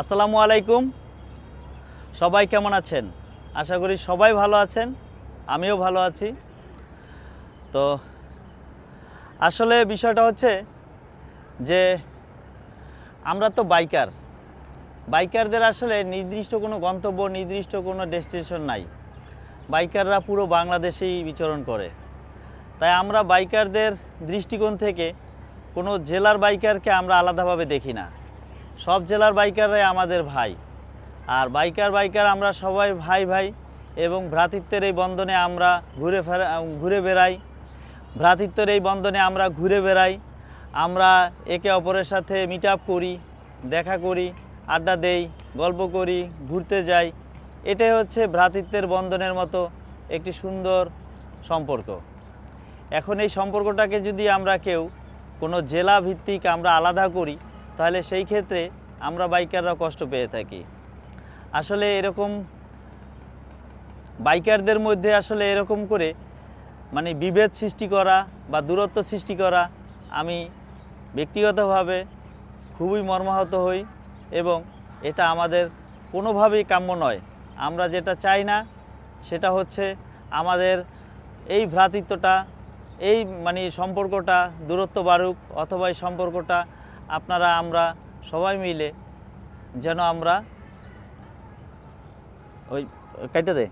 আসসালামু আলাইকুম। সবাই কেমন আছেন? আশা করি সবাই ভালো আছেন, আমিও ভালো আছি। তো আসলে বিষয়টা হচ্ছে যে আমরা তো বাইকার। বাইকারদের আসলে নির্দিষ্ট কোনো গন্তব্য, নির্দিষ্ট কোনো ডেস্টিনেশন নাই। বাইকাররা পুরো বাংলাদেশেই বিচরণ করে। তাই আমরা বাইকারদের দৃষ্টিকোণ থেকে কোনো জেলার বাইকারকে আমরা আলাদাভাবে দেখি না। সব জেলার বাইকাররাই আমাদের ভাই। আর বাইকার বাইকার আমরা সবাই ভাই ভাই এবং ভ্রাতৃত্বের এই বন্ধনে আমরা ঘুরে ফেরা ঘুরে বেড়াই। ভ্রাতৃত্বের এই বন্ধনে আমরা ঘুরে বেড়াই। আমরা একে অপরের সাথে মিট আপ করি, দেখা করি, আড্ডা দেই, গল্প করি, ঘুরতে যাই। এটাই হচ্ছে ভ্রাতৃত্বের বন্ধনের মতো একটি সুন্দর সম্পর্ক। এখন এই সম্পর্কটাকে যদি আমরা কেউ কোনো জেলা ভিত্তিক আমরা আলাদা করি তাহলে সেই ক্ষেত্রে আমরা বাইকাররা কষ্ট পেয়ে থাকি। আসলে এরকম বাইকারদের মধ্যে আসলে এরকম করে মানে বিভেদ সৃষ্টি করা বা দূরত্ব সৃষ্টি করা আমি ব্যক্তিগতভাবে খুবই মর্মাহত হই এবং এটা আমাদের কোনোভাবেই কাম্য নয়। আমরা যেটা চাই না, সেটা হচ্ছে আমাদের এই ভ্রাতৃত্বটা, এই মানে সম্পর্কটা দূরত্ব বাড়ুক অথবা এই সম্পর্কটা আপনারা আমরা সবাই মিলে যেন আমরা ওই কাইটা দে।